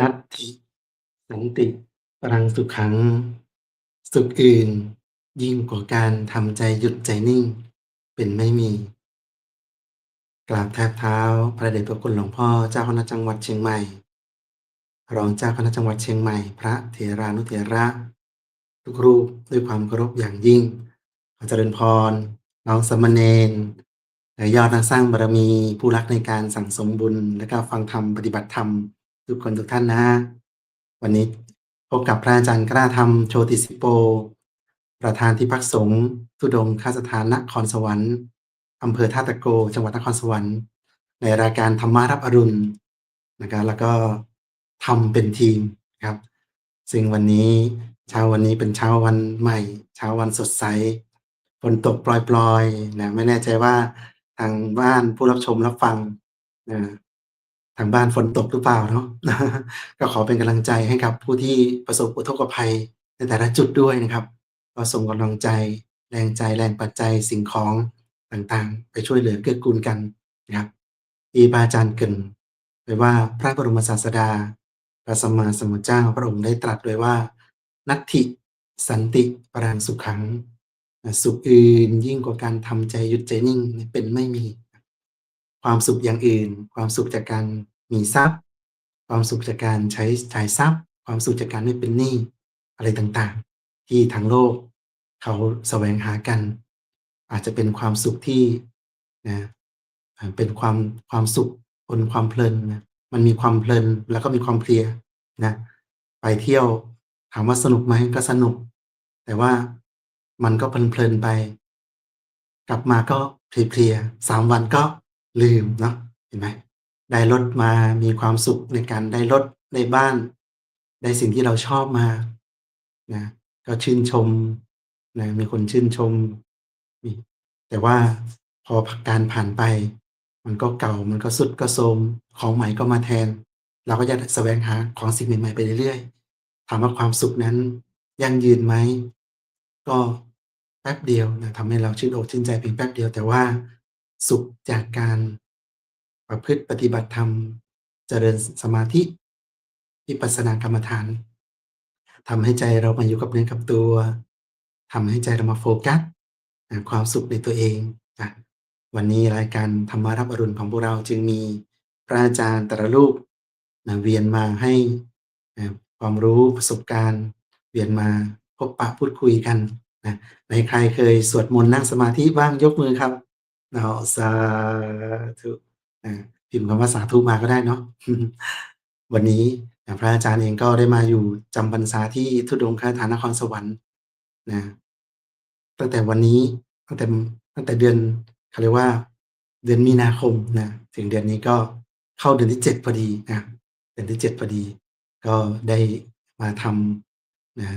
นัตถิสันติปรังสุขัง สุขอื่น ยิ่งกว่าการทำใจหยุดใจนิ่ง เป็นไม่มี กราบแทบเท้า พระเดชพระคุณหลวงพ่อเจ้าคณะจังหวัดเชียงใหม่ รองเจ้าคณะจังหวัดเชียงใหม่ พระเถรานุเถระทุกรูปด้วยความเคารพอย่างยิ่งขอเจริญพรน้องสามเณรและยอดนักสร้างบารมีผู้รักในการสั่งสมบุญและก็ฟังธรรมปฏิบัติธรรม ทุกคนทุกท่านนะฮะวันนี้พบกับพระอาจารย์กล้าธรรมโชติสิโป ประธานที่พักสงฆ์ทุดงคสถานนครสวรรค์อำเภอท่าตะโก จังหวัดนครสวรรค์ ในรายการธรรมารับอรุณนะครับแล้วก็ทำเป็นทีมครับ ซึ่งวันนี้เช้าวันนี้เป็นเช้าวันใหม่ เช้าวันสดใสฝนตกปลอยๆนะไม่แน่ใจว่าทางบ้านผู้รับชมรับฟังนะ ทางบ้านฝนตกหรือเปล่าเนาะก็ขอเป็นกำลังใจให้กับผู้ที่ประสบอุทกภัยในแต่ละจุดด้วยนะครับ ก็ส่งกำลังใจแรงใจแรงปัจจัยสิ่งของต่างๆ ไปช่วยเหลือเกื้อกูลกันนะครับที่พระอาจารย์เกินไว้ว่าพระบรมศาสดาพระสัมมาสัมพุทธเจ้าพระองค์ได้ตรัสไว้ว่า นัตถิสันติปรังสุขขัง สุขอื่นยิ่งกว่าการทำใจหยุดใจนิ่งเป็นไม่มี ความสุขอย่างอื่น ความสุขจากการมีทรัพย์ ความสุขจากการใช้จ่ายทรัพย์ ความสุขจากการไม่เป็นหนี้อะไรต่างๆ ที่ทางโลก เขาแสวงหากัน อาจจะเป็นความสุขที่นะเป็นความความสุขบนความเพลินนะมันมีความเพลินแล้วก็มีความเพลียนะไปเที่ยวถามว่าสนุกไหมก็สนุก แต่ว่ามันก็เพลินๆไป กลับมาก็เพลียๆสามวันก็ ลืมเนาะเห็นไหมได้รถมามีความสุขในการได้รถได้บ้าน ได้สิ่งที่เราชอบมานะก็ชื่นชมนะมีคนชื่นชมมีแต่ว่าพอการผ่านไป มันก็เก่ามันก็สุดก็โทรมของใหม่ก็มาแทน เราก็จะแสวงหาของสิ่งใหม่ๆไปเรื่อยๆถามว่าความสุขนั้นยั่งยืนไหมก็แป๊บเดียวนะทำให้เราชื่นอกชื่นใจเพียงแป๊บเดียวแต่ว่า สุขจากการประพฤติปฏิบัติธรรม เจริญสมาธิวิปัสสนากรรมฐานทำให้ใจเรามาอยู่กับเนื้อกับตัวทำให้ใจเรามาโฟกัสความสุขในตัวเองนะวันนี้รายการธรรมารับอรุณของพวกเราจึงมีพระอาจารย์แต่ละรูปนะเวียนมาให้ความรู้ประสบการณ์ เวียนมาพบปะพูดคุยกันนะในใครเคยสวดมนต์นั่งสมาธิบ้างยกมือครับ เอาสาธุพิมพ์คำว่าสาธุมาก็ได้เนาะวันนี้พระอาจารย์เองก็ได้มาอยู่จำพรรษาที่ทุดงคาฐานนครสวรรค์นะตั้งแต่วันนี้ตั้งแต่ตั้งแต่เดือนเขาเรียกว่า เดือนมีนาคมนะถึงเดือนนี้ก็เข้าเดือนที่เจ็ดพอดีนะเดือนที่เจ็ดพอดี ก็ได้มาทำนะ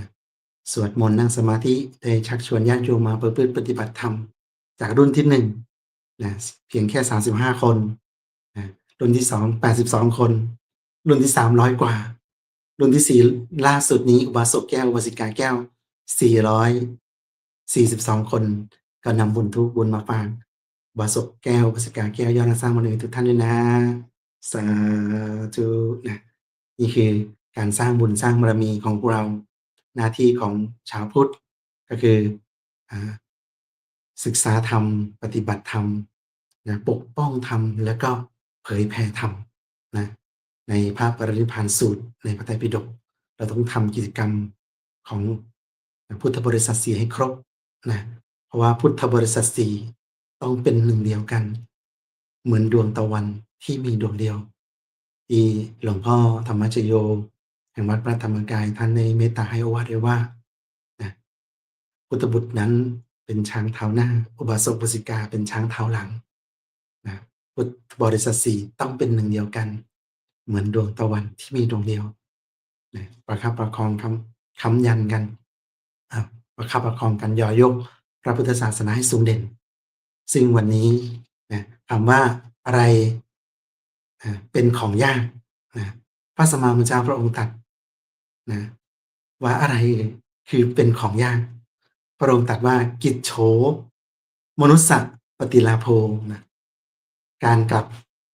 สวดมนต์นั่งสมาธิได้ชักชวนญาติโยมมาเพื่อปฏิบัติธรรม จากรุ่นที่หนึ่ง นะเพียงแค่สาสิบห้าคนนะรุ่นที่สองแปดสิบสองคน รุ่นที่สามร้อยกว่า รุ่นที่สี่ล่าสุดนี้อุบาสกแก้วอุบาสิกาแก้วสี่ร้อยสี่สิบสองคนก็นำบุญทุกบุญมาฝากอุบาสกแก้วอุบาสิกาแก้วยอดนักสร้างมาเลยทุกท่านด้วยนะสาธุนะนี่คือการสร้างบุญสร้างบารมีของพวกเราหน้าที่ของชาวพุทธก็คืออศึกษาธรรม ปฏิบัติธรรม นะปกป้องธรรมแล้วก็เผยแผ่ธรรมนะในพระปรินิพานสูตรในพระไตรปิฎกเราต้องทำกิจกรรมของพุทธบริษัทสีให้ครบนะเพราะว่าพุทธบริษัทสีต้องเป็นหนึ่งเดียวกัน เหมือนดวงตะวันที่มีดวงเดียว ที่หลวงพ่อธรรมชโย แห่งวัดพระธรรมกายท่านในเมตตาให้โอวาทไว้ว่านะพุทธบุตรนั้นเป็นช้างเท้าหน้า อุบาสกอุสิกาเป็นช้างเท้าหลัง บริษัท4ต้องเป็นหนึ่งเดียวกัน เหมือนดวงตะวันที่มีดวงเดียวนะประคับประคองคำคำยันกัน ประคับประคองกันยอยก พระพุทธศาสนาให้สูงเด่น ซึ่งวันนี้นะถามว่าอะไรอ่าเป็นของยากนะพระสมมามุจาพระองค์ตรัสนะว่าอะไรคือเป็นของยาก พระองค์ตรัสว่ากิจโฉมนุสสะปฏิลาโภนะ การกลับ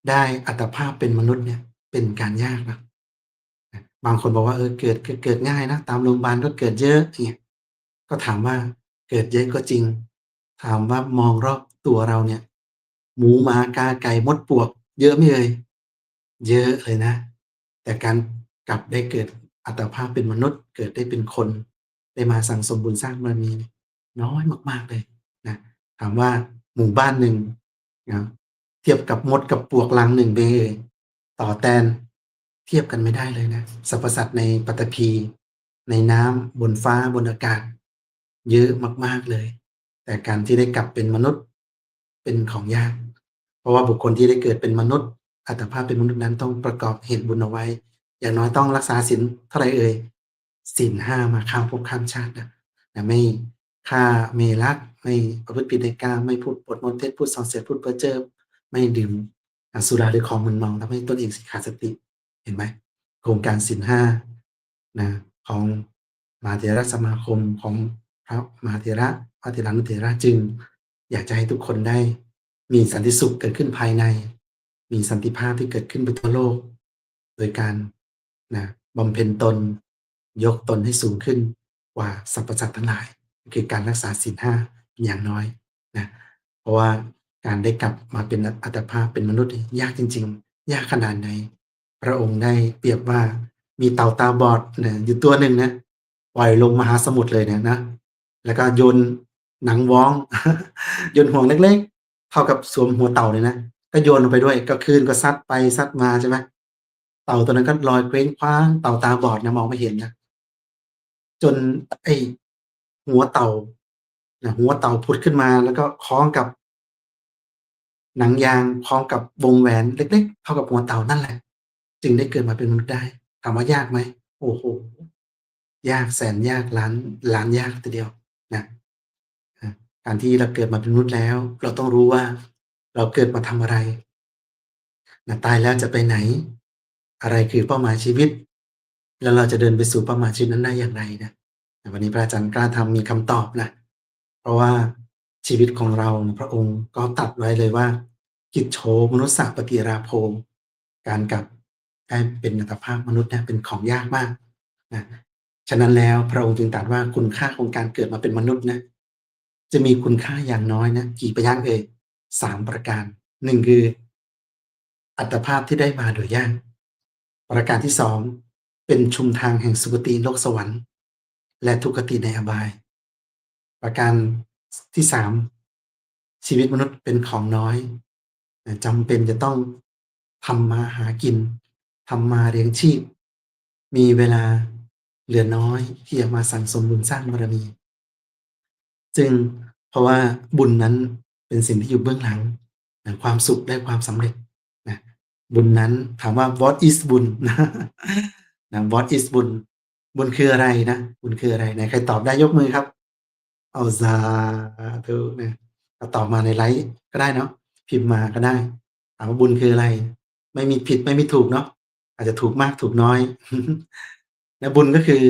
ได้อัตภาพเป็นมนุษย์เนี่ยเป็นการยากนะบางคนบอกว่าเออเกิดเกิดง่ายนะตามโรงพยาบาลก็เกิดเยอะอย่างเงี้ยก็ถามว่าเกิดเยอะก็จริง ถามว่ามองรอบตัวเราเนี่ย หมูหมากาไก่มดปลวก เยอะไหมเอ่ย?เยอะเลยนะ แต่การกลับได้เกิดอัตภาพเป็นมนุษย์ เกิดได้เป็นคน ได้มาสั่งสมบุญสร้างบารมีเนี่ยน้อยมาก ๆเลยนะถามว่าหมู่บ้านหนึ่งนะ ทียบกับมดกับปลวกรังหนึ่งเป็นไงเอ่ย?ต่อแตนเทียบกันไม่ได้เลยนะสรรพสัตว์ในปฐพี ในน้ำบนฟ้าบนอากาศ เยอะมากๆเลย แต่การที่ได้กลับเป็นมนุษย์เป็นของยาก เพราะว่าบุคคลที่ได้เกิดเป็นมนุษย์อัตภาพเป็นมนุษย์นั้นต้องประกอบเหตุบุญเอาไว้ อย่างน้อยต้องรักษาศีลเท่าไรเอ่ย?ศีล5มาข้ามภพข้ามชาตินะนะไม่ฆ่าไม่ลักไม่ประพฤติผิดในกามไม่พูดปดมดเท็จพูดส่อเสียดพูดเพ้อเจ้อ ไม่ดื่มอสุราหรือของมึนเมาทำให้ตนเองสิขาดสติ เห็นไหม?โครงการศีล5นะของมหาเถรสมาคมของพระมหาเถระพระเถรานุเถระจึง อยากจะให้ทุกคนได้ มีสันติสุขเกิดขึ้นภายใน มีสันติภาพที่เกิดขึ้นไปทั่วโลก โดยการนะบำเพ็ญตน ยกตนให้สูงขึ้นกว่าสรรพสัตว์ทั้งหลาย คือการรักษาศีล5อย่างน้อยนะเพราะว่า การได้กลับมาเป็นอัตภาพเป็นมนุษย์ยากจริง ๆ ยากขนาดไหน พระองค์ได้เปรียบว่ามีเต่าตาบอดนะอยู่ตัวหนึ่งนะปล่อยลงมหาสมุทรเลยเนี่ยนะ แล้วก็โยนหนังว้อง โยนห่วงเล็กๆเท่ากับสวมหัวเต่าเลยนะก็โยนลงไปด้วย ก็คลื่นก็ซัดไปซัดมาใช่ไหมเต่าตัวนั้นก็ลอยเคว้งคว้างเต่าตาบอดนะมองไม่เห็นนะจนไอหัวเต่านะหัวเต่าผุดขึ้นมาแล้วก็คล้องกับ หนังยางคล้องกับวงแหวนเล็ก ๆ เท่ากับหัวเต่านั่นแหละ จึงได้เกิดมาเป็นมนุษย์ได้ถามว่ายากไหม?โอ้โฮยากแสนยากล้านล้านยากทีเดียวนะการที่เราเกิดมาเป็นมนุษย์แล้ว เราต้องรู้ว่า เราเกิดมาทำอะไร?นะตายแล้วจะไปไหน?อะไรคือเป้าหมายชีวิต?แล้วเราจะเดินไปสู่เป้าหมายชีวิตนั้นได้อย่างไรนะ?วันนี้พระอาจารย์กล้าธรรมมีคำตอบนะ เพราะว่า ชีวิตของเราพระองค์ก็ตรัสไว้เลยว่า กิจโฉมนุสสะปฏิราโภการกลับได้เป็นอัตภาพมนุษย์เนี่ยเป็นของยากมากนะฉะนั้นแล้วพระองค์จึงตรัสว่าคุณค่าของการเกิดมาเป็นมนุษย์นะจะมีคุณค่าอย่างน้อยนะกี่พยางค์เอ่ย?3ประการ1คือ อัตภาพที่ได้มาโดยยากประการที่2เป็นชุมทางแห่งสุคติโลกสวรรค์ และทุกติในอบาย ประการ ที่3ชีวิตมนุษย์เป็นของน้อยจำเป็นจะต้องทำมาหากินทำมาเลี้ยงชีพ มีเวลาเหลือน้อยที่จะมาสั่งสมบุญสร้างบารมีซึ่งเพราะว่าบุญนั้นเป็นสิ่งที่อยู่เบื้องหลังความสุขและความสำเร็จนะบุญนั้นถามว่า What is บุญ?นะ What is บุญ?บุญคืออะไรนะ บุญคืออะไร?ไหนใครตอบได้ยกมือครับ เอาวสาธุนะก็ตอบมาในไลฟ์ก็ได้เนาะพิมพ์มาก็ได้ถามว่าบุญคืออะไร?ไม่มีผิดไม่มีถูกเนาะอาจจะถูกมากถูกน้อยนะบุญก็คือ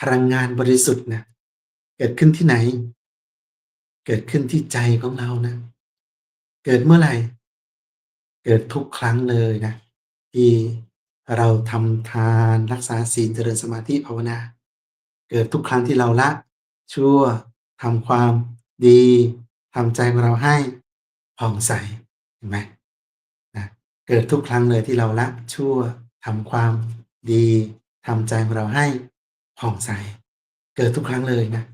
พลังงานบริสุทธิ์นะเกิดขึ้นที่ไหน?เกิดขึ้นที่ใจของเรานะ เกิดเมื่อไร?เกิดทุกครั้งเลยนะที่เราทำทานรักษาศีลเจริญสมาธิภาวนา เกิดทุกครั้งที่เราละชั่ว ทำความดีทำใจของเราให้ผ่องใสเห็นไหม?นะเกิดทุกครั้งเลยที่เราละชั่วทำความดีทำใจของเราให้ผ่องใส เกิดทุกครั้งเลยนะ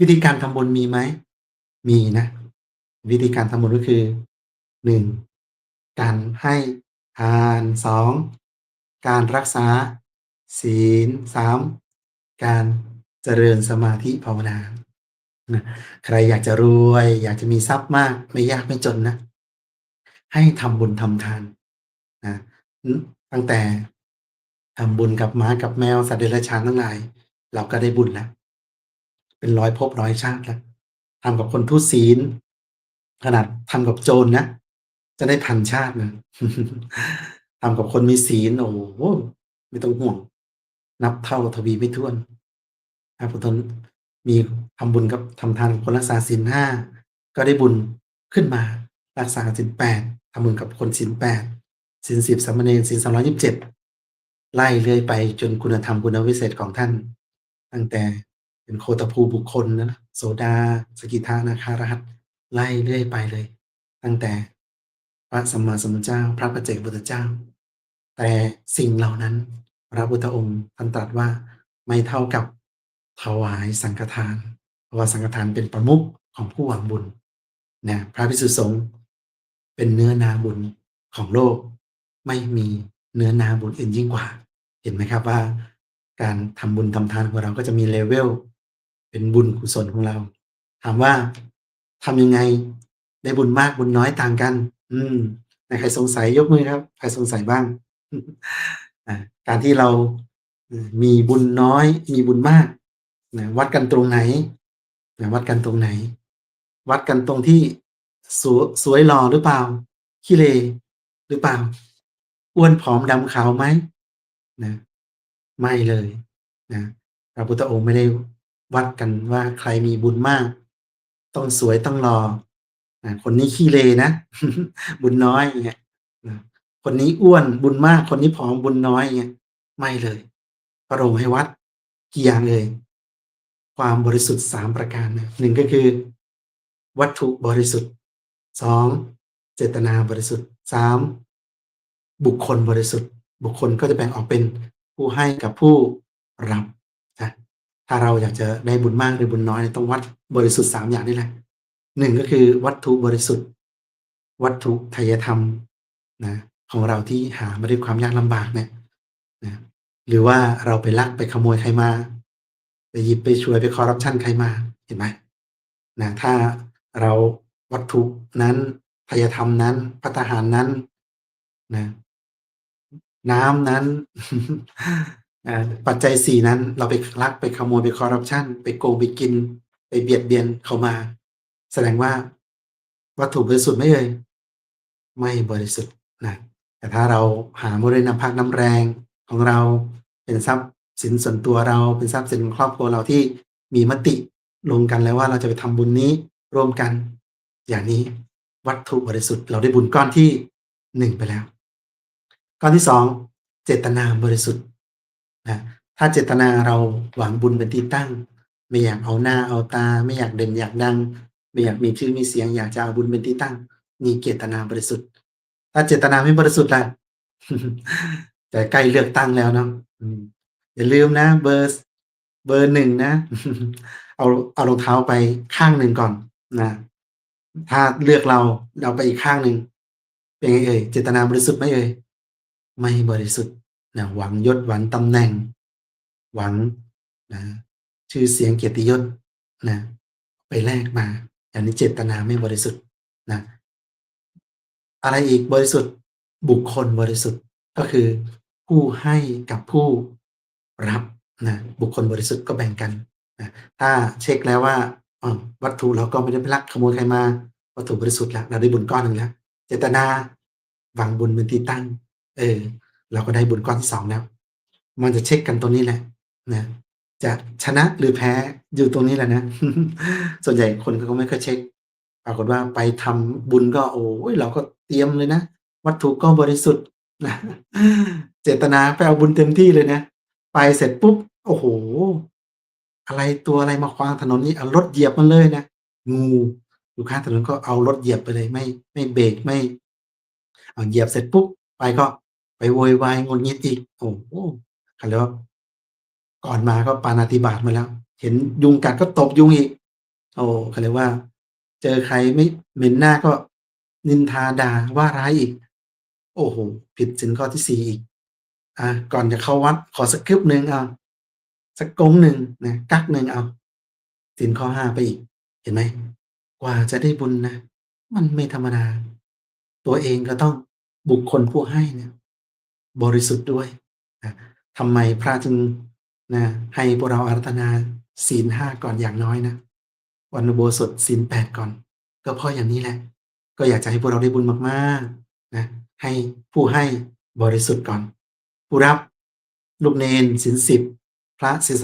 วิธีการทำบุญมีไหม?มีนะ วิธีการทำบุญก็คือ1การให้ทาน2การรักษาศีล3การเจริญสมาธิภาวนา นะใครอยากจะรวย อยากจะมีทรัพย์มาก ไม่ยากไม่จนนะ ให้ทำบุญทำทานนะตั้งแต่ทำบุญกับหมากับแมวสัตว์เดรัจฉานทั้งหลาย เราก็ได้บุญแล้ว เป็นร้อยภพร้อยชาติแล้วทำกับคนทุศีล ขนาดทำกับโจรนะจะได้1,000ชาตินะทำกับคนมีศีลโอ้โฮไม่ต้องห่วง นับเท่าทวีไม่ถ้วนถ้ามี ทำบุญกับทำทานคนรักษาศีล5ก็ได้บุญขึ้นมา รักษาศีล8ทำบุญกับคนศีล8ศีล10สามเณรศีล227ไล่เรื่อยไปจนคุณธรรมคุณวิเศษของท่าน ตั้งแต่เป็นโคตภูบุคคลนะโสดา สกิทานาคารหัตไล่เรื่อยไปเลย ตั้งแต่พระสัมมาสัมพุทธเจ้า พระปัจเจกพุทธเจ้า แต่สิ่งเหล่านั้นพระพุทธองค์ท่านตรัสว่าไม่เท่ากับถวายสังฆทาน ราะว่าสังฆทานเป็นประมุขของผู้หวังบุญนะพระภิกษุสงฆ์เป็นเนื้อนาบุญของโลก ไม่มีเนื้อนาบุญอื่นยิ่งกว่า เห็นไหมครับว่า การทำบุญทำทานของเราก็จะมี level เป็นบุญกุศลของเรา ถามว่าทำยังไงได้บุญมากบุญน้อยต่างกัน อืมใครสงสัยยกมือครับ ใครสงสัยบ้างการที่เรามีบุญน้อย มีบุญมากนะวัดกันตรงไหน นะวัดกันตรงไหน วัดกันตรงที่สวสวยหล่อหรือเปล่าขี้เหร่หรือเปล่า อ้วนผอมดำขาวไหมนะ ไม่เลยนะพระพุทธองค์ไม่ได้วัดกันว่าใครมีบุญมาก ต้องสวยต้องหล่ออ่าคนนี้ขี้เหร่นะ บุญน้อยเงี้ยนะคนนี้อ้วนบุญมาก คนนี้ผอมบุญน้อยเงี้ยไม่เลย พระองค์ให้วัดกี่อย่างเอ่ย ความบริสุทธิ์3ประการนะ1ก็คือ วัตถุบริสุทธิ์2เจตนาบริสุทธิ์3บุคคลบริสุทธิ์ บุคคลก็จะแบ่งออกเป็นผู้ให้กับผู้รับนะถ้าเราอยากจะได้บุญมากหรือบุญน้อยต้องวัดบริสุทธิ์3อย่างนี่แหละ1ก็คือวัตถุบริสุทธิ์ วัตถุไทยธรรมนะของเราที่หามาด้วยความยากลำบากเนี่ยนะหรือว่าเราไปลักไปขโมยใครมา ไปหยิบไปฉวยไปคอร์รัปชันใครมาเห็นไหมนะถ้าเราวัตถุนั้นไทยธรรมนั้นภัตตาหารนั้นนะน้ำนั้นปัจจัย4นั้น เราไปลักไปขโมยไปคอร์รัปชันไปโกงไปกิน ไปเบียดเบียนเขามา แสดงว่าวัตถุบริสุทธิ์ไหมเอ่ย?ไม่บริสุทธิ์นะแต่ถ้าเราหามาด้วยน้ำพักน้ำแรงของเราเป็นทรัพย์ สินส่วนตัวเราเป็นทรัพย์สินของครอบครัวเราที่มีมติลงกันแล้วว่าเราจะไปทำบุญนี้ร่วมกัน อย่างนี้วัตถุบริสุทธิ์เราได้บุญก้อนที่1ไปแล้ว ก้อนที่2เจตนาบริสุทธิ์นะถ้าเจตนาเราหวังบุญเป็นที่ตั้ง ไม่อยากเอาหน้าเอาตา ไม่อยากเด่นอยากดัง ไม่อยากมีชื่อมีเสียง อยากจะเอาบุญเป็นที่ตั้งมีเจตนาบริสุทธิ์ ถ้าเจตนาไม่บริสุทธิ์ล่ะแต่ใกล้เลือกตั้งแล้วเนาะ อย่าลืมนะ เบอร์เบอร์1นะ เอาเอารองเท้าไปข้างหนึ่งก่อนนะถ้าเลือกเราเราไปอีกข้างหนึ่งเป็นไงเอ่ยเจตนาบริสุทธิ์ไหมเอ่ย?ไม่บริสุทธิ์นะหวังยศหวังตำแหน่ง หวังนะชื่อเสียงเกียรติยศนะไปแลกมาอันนี้เจตนาไม่บริสุทธิ์นะอะไรอีกบริสุทธิ์บุคคลบริสุทธิ์ก็คือผู้ให้กับผู้ รับนะบุคคลบริสุทธิ์ก็แบ่งกันนะถ้าเช็กแล้วว่าวัตถุเราก็ไม่ได้ไปลักขโมยใครมา วัตถุบริสุทธิ์แล้วเราได้บุญก้อนหนึ่งแล้ว เจตนาหวังบุญเป็นที่ตั้ง เออ เราก็ได้บุญก้อนที่2แล้ว มันจะเช็กกันตรงนี้แหละนะจะชนะหรือแพ้อยู่ตรงนี้แหละนะ ส่วนใหญ่คนเขาก็ไม่เคยเช็กปรากฏว่าไปทำบุญก็โอ้โฮเราก็เตรียมเลยนะ วัตถุก็บริสุทธิ์นะเจตนาไปเอาบุญเต็มที่เลยนะ ไปเสร็จปุ๊บ โอ้โฮอะไรตัวอะไรมาขวางถนนนี่เอารถเหยียบมันเลยนะงูอยู่ข้างถนนก็เอารถเหยียบไปเลยไม่ ไม่เบรกไม่อ้าเหยียบเสร็จปุ๊บไปก็ไปโวยวายงุดหงิดอีกโอ้โฮเขาเรียกว่าก่อนมาก็ปาณาติบาตมาแล้ว เห็นยุงกัดก็ตบยุงอีก โอ้เขาเรียกว่า เจอใครไม่เหม็นหน้าก็นินทาด่าว่าร้ายอีก โอ้โฮผิดศีลข้อที่4อีก อาก่อนจะเข้าวัดขอสักกึ๊บหนึ่งเอาสักกงหนึ่งนะกั๊กหนึ่งเอาศีลข้อ5ไปอีก เห็นไหมกว่าจะได้บุญนะมันไม่ธรรมดา ตัวเองก็ต้องบุคคลผู้ให้เนี่ย บริสุทธิ์ด้วยนะทำไมพระจึงนะให้พวกเราอาราธนาศีล5ก่อนอย่างน้อยนะวันอุโบสถศีล8ก่อน ก็เพราะอย่างนี้แหละ ก็อยากจะให้พวกเราได้บุญมากๆนะให้ผู้ให้บริสุทธิ์ก่อน รับลูกเณรศีล10พระศีล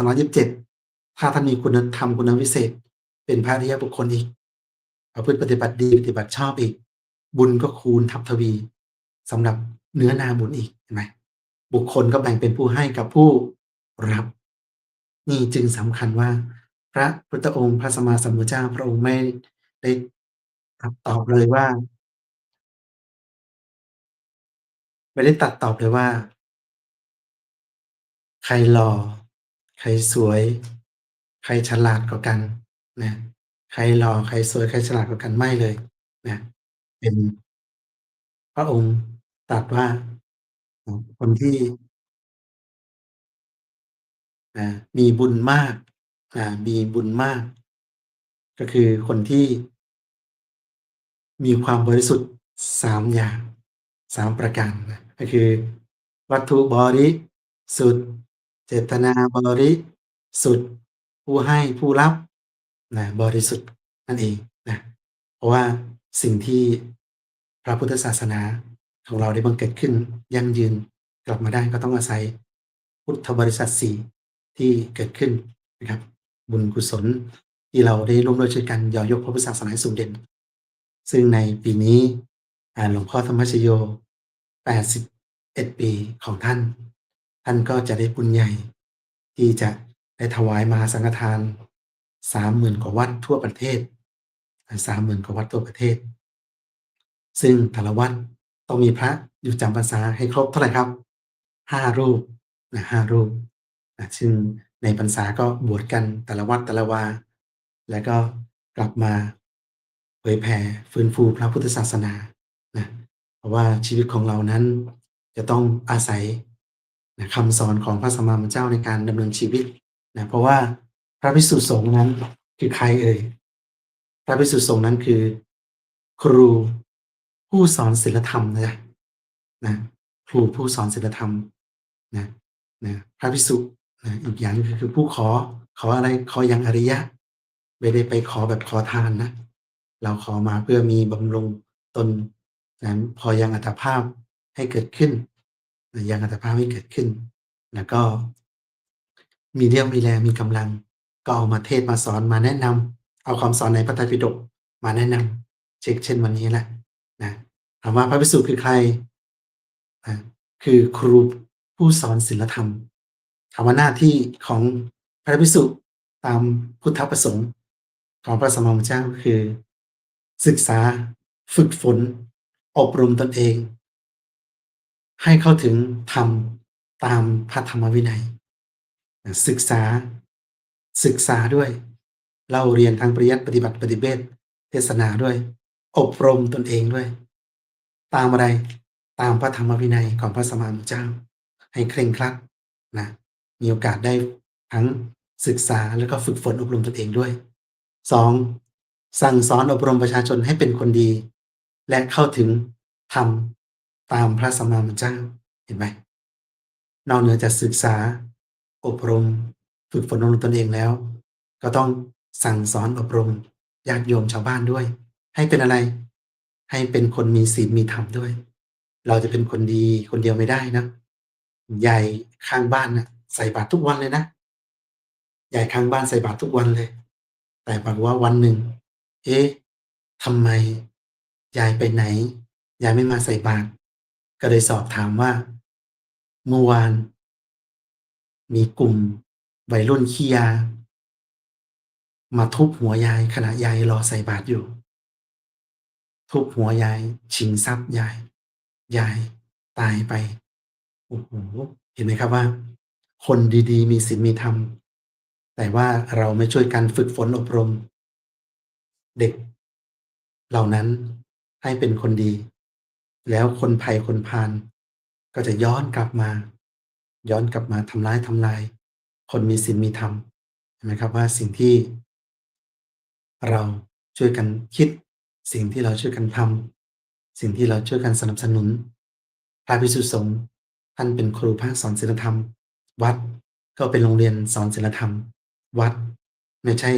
227ถ้าท่านมีคุณธรรมคุณวิเศษ เป็นพระอริยบุคคลอีกประพฤติปฏิบัติดีปฏิบัติชอบอีก บุญก็คูณทับทวีสำหรับเนื้อนาบุญอีกเห็นไหมบุคคลก็แบ่งเป็นผู้ให้กับผู้รับ นี่จึงสำคัญว่า พระพุทธองค์พระสมมาสัมพุทธเจ้าพระองค์ไม่ได้ตรัสตอบเลยว่า ไม่ได้ตรัสตอบเลยว่า ใครหล่อ ใครสวย ใครฉลาดกว่ากันนะใครหล่อใครสวยใครฉลาดกว่ากันไม่เลยนะเป็น พระองค์ตรัสว่าคนที่อ่ามีบุญมากอ่ามีบุญมาก ก็คือคนที่ มีความบริสุทธิ์3อย่าง3ประการนะก็คือ วัตถุบริสุทธิ์ เจตนาบริสุทธิ์ผู้ให้ผู้รับนะบริสุทธิ์นั่นเองนะเพราะว่าสิ่งที่พระพุทธศาสนาของเราได้บังเกิดขึ้นยั่งยืนกลับมาได้ก็ต้องอาศัยพุทธบริษัท4ที่เกิดขึ้นนะครับ บุญกุศลที่เราได้ร่วมด้วยช่วยกันย่อยกพระพุทธศาสนาสูงเด่น ซึ่งในปีนี้หลวงพ่อธรรมชโย 81 ปีของท่าน ท่านก็จะได้บุญใหญ่ ที่จะได้ถวายมหาสังฆทาน30,000กว่าวัดทั่วประเทศอ่า30,000กว่าวัดทั่วประเทศ ซึ่งแต่ละวัดต้องมีพระอยู่จำพรรษาให้ครบเท่าไหร่ครับ5รูปนะ5รูปนะซึ่งในพรรษาก็บวชกันแต่ละวัดแต่ละวา แล้วก็กลับมาเผยแผ่ฟื้นฟูพระพุทธศาสนานะเพราะว่าชีวิตของเรานั้นจะต้องอาศัย นะคำสอนของพระสัมมาสัมพุทธเจ้าในการดำเนินชีวิตนะเพราะว่าพระภิกษุสงฆ์นั้นคือใครเอ่ย?พระภิกษุสงฆ์นั้นคือ ครูผู้สอนศีลธรรมนะนะครูผู้สอนศีลธรรมนะนะพระภิกษุนะอีกอย่างก็คือผู้ขอขออะไร?ขออย่างอริยะ ไม่ได้ไปขอแบบขอทานนะเราขอมาเพื่อมีบำรุงตนนั้นพอยังอัตภาพให้เกิดขึ้น นะยังอัตภาพให้เกิดขึ้น แล้วก็มีเรี่ยวมีแรงมีกำลัง ก็เอามาเทศมาสอนมาแนะนำเอาคำสอนในพระไตรปิฎกมาแนะนำเช่นเช่นวันนี้แหละนะถามว่าพระภิกษุคือใคร?อาคือครูผู้สอนศีลธรรมถามว่าหน้าที่ของพระภิกษุตามพุทธประสงค์ ของพระสมมาสัมพุทธเจ้าก็คือ ศึกษาฝึกฝน อบรมตนเอง ให้เข้าถึงธรรมตามพระธรรมวินัย ศึกษาศึกษาด้วยเล่าเรียนทั้งปริยัติปฏิบัติปฏิเวทเทศนาด้วย อบรมตนเองด้วย ตามอะไร?ตามพระธรรมวินัยของพระสมาสัมพุเจ้า ให้เคร่งครัดนะมีโอกาสได้ทั้งศึกษาแล้วก็ฝึกฝนอบรมตนเองด้วย 2 สั่งสอนอบรมประชาชนให้เป็นคนดี และเข้าถึงธรรม ตามพระสัมมาสัมพุทธเจ้าเห็นไหม?นอกเหนือจากศึกษาอบรม ฝึกฝนอบรมตนเองแล้ว ก็ต้องสั่งสอนอบรมญาติโยมชาวบ้านด้วย ให้เป็นอะไร?ให้เป็นคนมีศีลมีธรรมด้วย เราจะเป็นคนดีคนเดียวไม่ได้นะยายข้างบ้านน่ะใส่บาตรทุกวันเลยนะยายข้างบ้านใส่บาตรทุกวันเลย แต่ปรากว่าวันหนึ่ง เอ๊ะทำไมยายไปไหน?ยายไม่มาใส่บาตร ก็เลยสอบถามว่า เมื่อวาน มีกลุ่มวัยรุ่นขี้ยา มาทุบหัวยายขณะยายรอใส่บาตรอยู่ ทุบหัวยายชิงทรัพย์ยาย ยายตายไปโอ้โฮเห็นไหมครับว่า คนดีๆ มีศีลมีธรรม แต่ว่าเราไม่ช่วยกันฝึกฝนอบรม เด็ก เหล่านั้นให้เป็นคนดี แล้วคนไพคนพาลก็จะย้อนกลับมา ย้อนกลับมาทำร้ายทำลาย คนมีศีลมีธรรมเห็นไหมครับว่าสิ่งที่ เราช่วยกันคิด สิ่งที่เราช่วยกันทำสิ่งที่เราช่วยกันสนับสนุนพระภิกษุสงฆ์ท่านเป็นครูภาคสอนศีลธรรม วัดก็เป็นโรงเรียนสอนศีลธรรม วัดไม่ใช่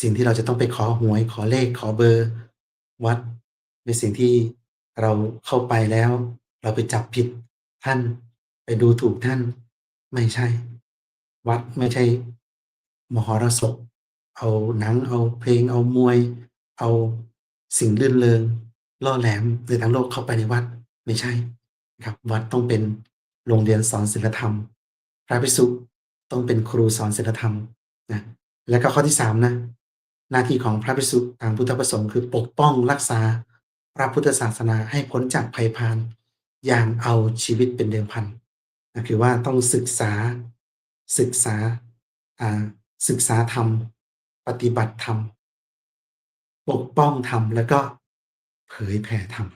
สิ่งที่เราจะต้องไปขอหวยขอเลขขอเบอร์ วัดเป็นสิ่งที่ เราเข้าไปแล้ว เราไปจับผิดท่าน ไปดูถูกท่าน ไม่ใช่ วัดไม่ใช่ มหรสพเอาหนังเอาเพลงเอามวย เอาสิ่งรื่นเริงล่อแหลมในทางโลกเข้าไปในวัดไม่ใช่ครับ วัดต้องเป็นโรงเรียนสอนศีลธรรม พระภิกษุต้องเป็นครูสอนศีลธรรมนะแล้วก็ข้อที่3นะหน้าที่ของพระภิกษุทางพุทธประสงค์คือปกป้องรักษา พระพุทธศาสนาให้พ้นจากภัยพาลอย่างเอาชีวิตเป็นเดิมพันนะคือว่าต้องศึกษาศึกษาศึกษาธรรม ปฏิบัติธรรม ปกป้องธรรม แล้วก็เผยแผ่ธรรม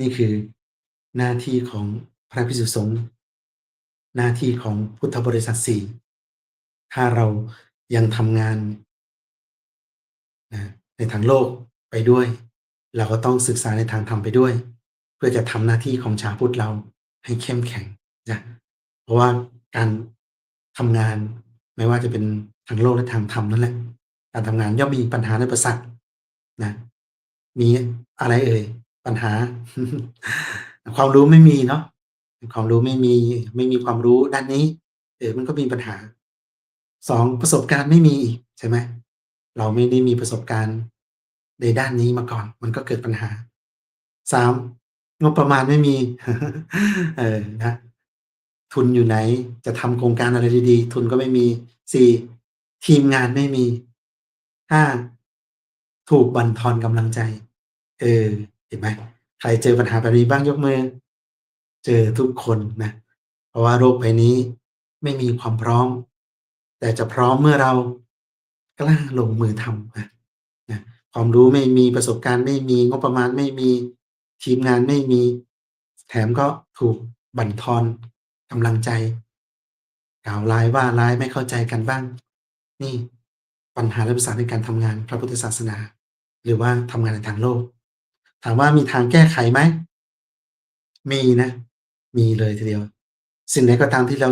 นี่คือหน้าที่ของพระภิกษุสงฆ์หน้าที่ของพุทธบริษัท4ถ้าเรายังทำงานนะในทางโลกไปด้วย เราก็ต้องศึกษาในทางธรรมไปด้วย เพื่อจะทำหน้าที่ของชาวพุทธเราให้เข้มแข็งนะเพราะว่าการทำงานไม่ว่าจะเป็นทางโลกและทางธรรมนั่นแหละ การทำงานย่อมมีปัญหาและอุปสรรคนะ มีอะไรเอ่ยปัญหา ความรู้ไม่มีเนาะความรู้ไม่มีไม่มีความรู้ด้านนี้ เออมันก็มีปัญหา2ประสบการณ์ไม่มีใช่ไหมเราไม่ได้มีประสบการณ์ ในด้านนี้มาก่อน มันก็เกิดปัญหา3งบประมาณไม่มี เออนะทุนอยู่ไหน จะทำโครงการอะไรดีๆ ทุนก็ไม่มี4ทีมงานไม่มี5ถูกบั่นทอนกำลังใจ เออ เห็นไหมใครเจอปัญหาแบบนี้บ้างยกมือ เจอทุกคนนะ เพราะว่าโลกใบนี้ไม่มีความพร้อม แต่จะพร้อมเมื่อเรากล้าลงมือทำนะนะ ความรู้ไม่มีประสบการณ์ไม่มีงบประมาณไม่มีทีมงานไม่มี แถมก็ถูกบั่นทอนกำลังใจกล่าวร้ายว่าร้ายไม่เข้าใจกันบ้าง นี่ปัญหาและอุปสรรคในการทำงานพระพุทธศาสนา หรือว่าทำงานในทางโลก ถามว่ามีทางแก้ไขไหมมีนะ มีเลยทีเดียว สิ่งไหนก็ตามที่เรา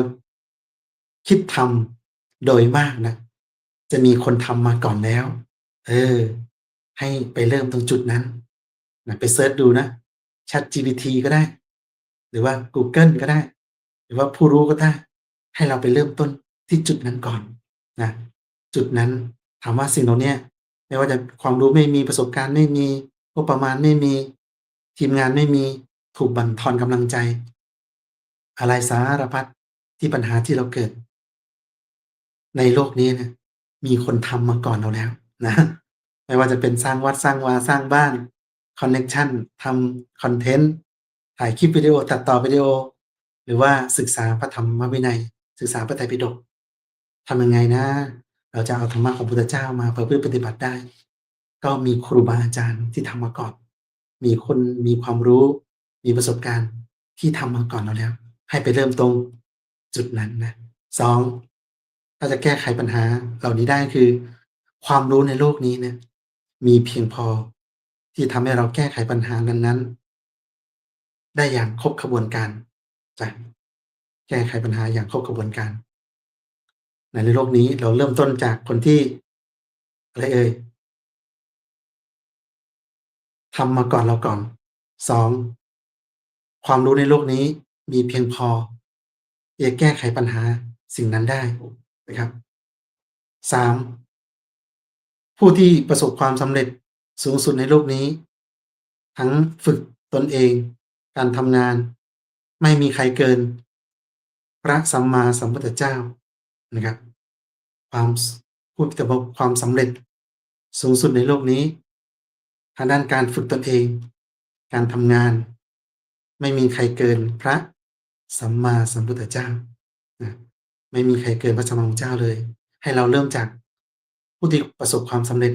คิดทำโดยมากนะ จะมีคนทำมาก่อนแล้ว เออ ให้ไปเริ่มตรงจุดนั้นนะไปเซิร์ชดูนะ ChatGPT ก็ได้ หรือว่ากูเกิลก็ได้ หรือว่าผู้รู้ก็ได้ ให้เราไปเริ่มต้นที่จุดนั้นก่อนนะจุดนั้นถามว่าสิ่งเหล่าเนี้ยไม่ว่าจะความรู้ไม่มีประสบการณ์ไม่มีงบประมาณไม่มี ทีมงานไม่มีถูกบั่นทอนกำลังใจ อะไรสารพัดที่ปัญหาที่เราเกิด ในโลกนี้เนี่ยมีคนทำมาก่อนเราแล้วนะ ไม่ว่าจะเป็นสร้างวัดสร้างวาสร้างบ้านคอนเน็กชันทำคอนเทนต์ถ่ายคลิปวิดีโอตัดต่อวิดีโอ หรือว่าศึกษาพระธรรมวินัย ศึกษาพระไตรปิฎกทำยังไงนะ เราจะเอาธรรมะของพุทธเจ้ามาประพฤติปฏิบัติได้ ก็มีครูบาอาจารย์ที่ทำมาก่อน มีคนมีความรู้มีประสบการณ์ที่ทำมาก่อนเราแล้ว ให้ไปเริ่มตรงจุดนั้นนะ2ถ้าจะแก้ไขปัญหาเหล่านี้ได้คือ ความรู้ในโลกนี้เนี่ย มีเพียงพอที่ทำให้เราแก้ไขปัญหานั้นๆ ได้อย่างครบขบวนการจ้ะแก้ไขปัญหาอย่างครบกระบวนการ ในโลกนี้เราเริ่มต้นจากคนที่อะไรเอ่ยทำมาก่อนเราก่อน2ความรู้ในโลกนี้มีเพียงพอที่จะแก้ไขปัญหาสิ่งนั้นได้นะครับ3 ผู้ที่ประสบความสำเร็จสูงสุดในโลกนี้ ทั้งฝึกตนเอง การทำงาน ไม่มีใครเกิน พระสัมมาสัมพุทธเจ้านะครับ ความผู้ที่ประสบความสำเร็จสูงสุดในโลกนี้ ทางด้านการฝึกตนเอง การทำงาน ไม่มีใครเกินพระสัมมาสัมพุทธเจ้านะไม่มีใครเกินพระสัมมาสัมพุทธเจ้าเลย ให้เราเริ่มจาก ผู้ที่ประสบความสำเร็จ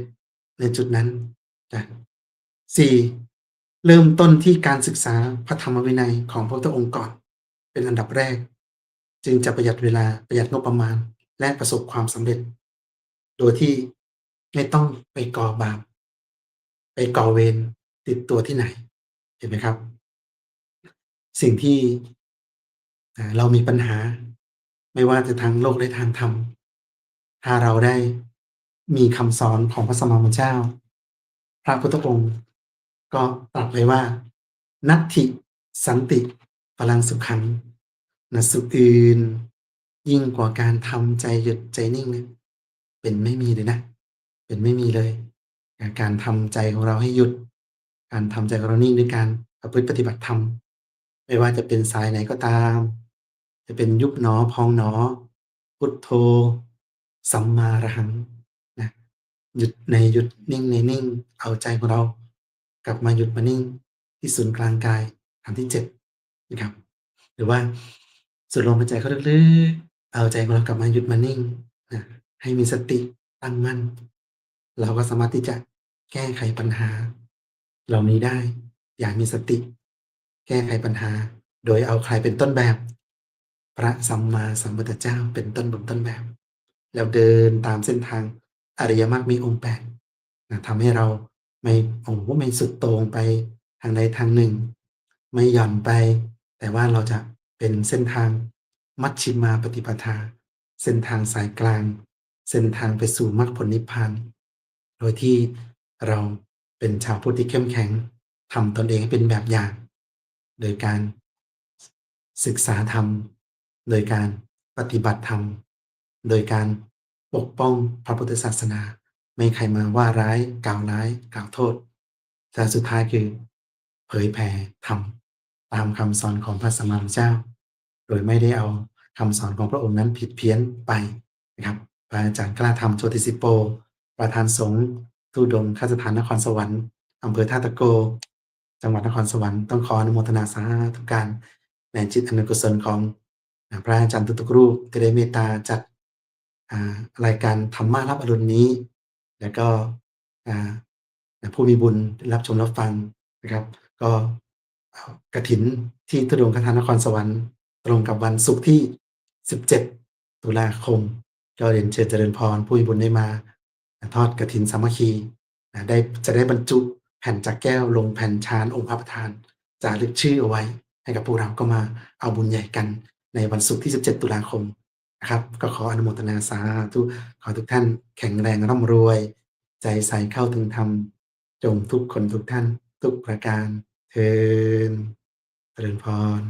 ในจุดนั้นนะ4เริ่มต้นที่การศึกษาพระธรรมวินัยของพระพุทธองค์ก่อน เป็นอันดับแรก จึงจะประหยัดเวลาประหยัดงบประมาณ และประสบความสำเร็จ โดยที่ไม่ต้องไปก่อบาปไปก่อเวรติดตัวที่ไหน เห็นไหมครับ?สิ่งที่เรามีปัญหา ไม่ว่าจะทางโลกและทางธรรม ถ้าเราได้ มีคำสอนของพระสมมาสัมพุทธเจ้า พระพุทธองค์ก็ตรัสไว้ว่า นัตถิสันติพลังสุขังนะสุอื่น ยิ่งกว่าการทำใจหยุดใจนิ่งเนี่ยเป็นไม่มีเลยนะ เป็นไม่มีเลย การทำใจของเราให้หยุด การทำใจของเรานิ่งด้วยการประพฤติปฏิบัติธรรมไม่ว่าจะเป็นสายไหนก็ตาม จะเป็นยุบหนอพองหนอ พุทโธ สัมมาอรหัง หยุดในหยุดนิ่งในนิ่ง เอาใจของเรา กลับมาหยุดมานิ่ง ที่ศูนย์กลางกายฐานที่7นะครับ หรือว่าสูดลมหายใจเข้าลึกๆเอาใจของเรากลับมาหยุดมานิ่งนะให้มีสติตั้งมั่น เราก็สามารถที่จะแก้ไขปัญหา เหล่านี้ได้อย่างมีสติ แก้ไขปัญหา โดยเอาใครเป็นต้นแบบ พระสัมมาสัมพุทธเจ้าเป็นต้นบุญต้นแบบ แล้วเดินตามเส้นทาง อริยมรรคมีองค์8นะทำให้เราไม่โอ้โฮไม่สุดโต่งไปทางใดทางหนึ่ง ไม่หย่อนไป แต่ว่าเราจะเป็นเส้นทางมัชฌิมาปฏิปทา เส้นทางสายกลาง เส้นทางไปสู่มรรคผลนิพพาน โดยที่เราเป็นชาวพุทธที่เข้มแข็งทำตนเองให้เป็นแบบอย่าง โดยการศึกษาธรรม โดยการปฏิบัติธรรม โดยการ ปกป้องพระพุทธศาสนา ไม่ให้ใครมาว่าร้ายกล่าวร้ายกล่าวโทษแต่สุดท้ายคือ เผยแผ่ธรรมตามคำสอนของพระสัมมาสัมพุทธเจ้า โดยไม่ได้เอาคำสอนของพระองค์นั้นผิดเพี้ยนไปนะครับพระอาจารย์กล้าธรรมโชติสิโป ประธานสงฆ์ธุดงคสถานนครสวรรค์อำเภอท่าตะโก จังหวัดนครสวรรค์ต้องขออนุโมทนาสาธุการในจิตอนเป็นกุศลของพระอาจารย์ทุตุกรูปที่ได้เมตตาจัด รายการธรรมะรับอรุณนี้ แล้วก็ผู้มีบุญรับชมรับฟังนะครับ ก็อ่ากฐินที่ธุดงคสถานครสวรรค์ ตรงกับวันศุกร์ที่ 17 ตุลาคม ก็เรียนเชิญเจริญพรผู้มีบุญได้มา ทอดกฐินสามัคคีได้จะได้บรรจุแผ่นจักแก้วลงแผ่นฌานองค์พระประธานจารึกชื่อเอาไว้ ให้กับพวกเราก็มาเอาบุญใหญ่กันในวันศุกร์ที่ 17 ตุลาคม นะครับก็ขออนุโมทนาสาธุขอทุกท่านแข็งแรงร่ำรวย ใจใสเข้าถึงธรรม จงทุกคนทุกท่าน ทุกประการเทอญเจริญพร